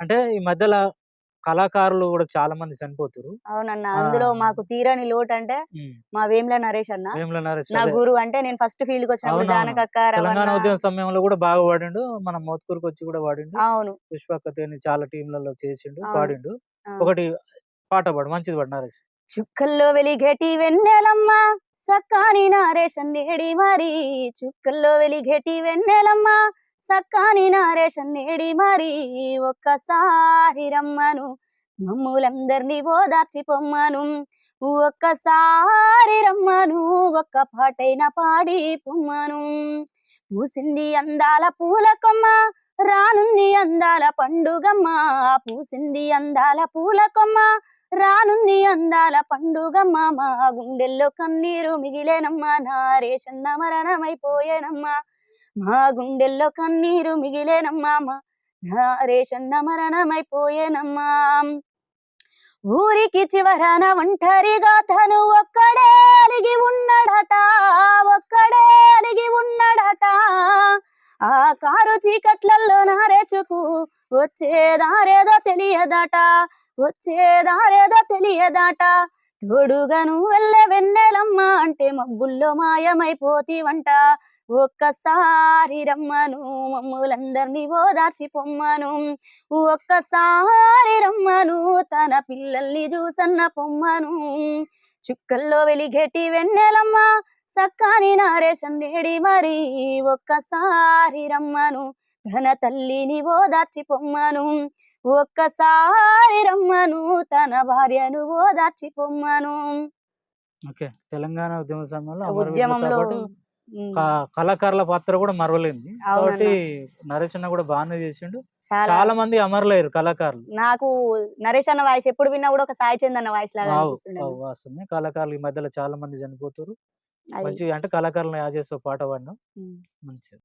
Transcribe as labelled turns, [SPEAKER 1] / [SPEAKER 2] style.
[SPEAKER 1] అంటే ఈ మధ్యలో కళాకారులు కూడా చాలా మంది చనిపోతున్నారు
[SPEAKER 2] అవునన్న. అందులో మాకు తీరని లోటు అంటే మా వేముల నరేష్ అన్న.
[SPEAKER 1] వేముల నరేష్
[SPEAKER 2] నా గురువు అంటే నేను ఫస్ట్ ఫీల్డ్కి వచ్చినప్పుడు
[SPEAKER 1] అవునవును.
[SPEAKER 2] జానకక్క
[SPEAKER 1] తెలంగాణ ఉద్యమ సమయంలో కూడా బాగా వాడిండు. మన మోత్కూరుకి వచ్చి కూడా వాడిండు.
[SPEAKER 2] అవును.
[SPEAKER 1] పుష్పకతని చాలా టీంలలో చేసిండు. పాడిండు. ఒకటి పాట పాడు. మంచిది పాడు నరేష్.
[SPEAKER 2] చుక్కల్లో వెలిగేటి వెన్నెలమ్మ సక్కాని నారేషన్ నేడి మరి. చుక్కల్లో వెలిగేటి వెన్నెలమ్మ సక్కాని నారేషన్ నేడి మరి ఒక్కసారి రమ్మను. మమ్ములందరినీ ఓదార్చి పొమ్మను. ఒక్కసారి రమ్మను ఒక్క పాటైన పాడి పొమ్మను. పూసింది అందాల పూల కొమ్మ రానుంది అందాల పండుగమ్మ. పూసింది అందాల పూల కొమ్మ రానుంది అందాల పండుగమ్మ. మా గుండెల్లో కన్నీరు మిగిలేనమ్మా నా రేషన్న మరణమైపోయేనమ్మా. మా గుండెల్లో కన్నీరు మిగిలేనమ్మా మా నా రేషన్న మరణమైపోయేనమ్మా. ఊరికి చివరన ఒంటరిగా తను ఒక్కడే అలిగి ఉన్నాడట ఒక్కడే అలిగి ఉన్నాడట. ఆ కారు చీకట్లలో నారేచుకు వచ్చేదారేదో తెలియదట వచ్చేదారేదో తెలియదట. తోడుగాను వెళ్ళే వెన్నెలమ్మ అంటే మబ్బుల్లో మాయమైపోతీవంట. ఒక్కసారి రమ్మను మమ్ములందరినీ ఓదార్చి పొమ్మను. ఒక్కసారి రమ్మను తన పిల్లల్ని చూసన్న పొమ్మను. చుక్కల్లో వెలిగేటి వెన్నెలమ్మ సక్కాని నారేషన్ నేడి మరి. ఒక్కసారి రమ్మను తన తల్లిని ఓదార్చి పొమ్మను. ఒక్కసారి రమ్మను తన భార్యను ఓదార్చి పొమ్మను.
[SPEAKER 1] ఓకే. తెలంగాణ ఉద్యమ సమయంలో
[SPEAKER 2] ఉద్యమంలో
[SPEAKER 1] కళాకారుల పాత్ర కూడా మరవలేంది. కాబట్టి నరేష్ అన్న కూడా బాగానే చేసిండు.
[SPEAKER 2] చాలా.
[SPEAKER 1] మంది అమరలేరు కళాకారులు.
[SPEAKER 2] నాకు నరేష్ అన్న వాయిస్ ఎప్పుడు విన్నా కూడా ఒక సాయి చంద్ అన్న వాయిస్ లాగా
[SPEAKER 1] కళాకారులు ఈ మధ్యలో చాలా మంది చనిపోతారు మంచి అంటే కళాకారులను యాడ్ చేసే పాట పాడినాం. మంచిది.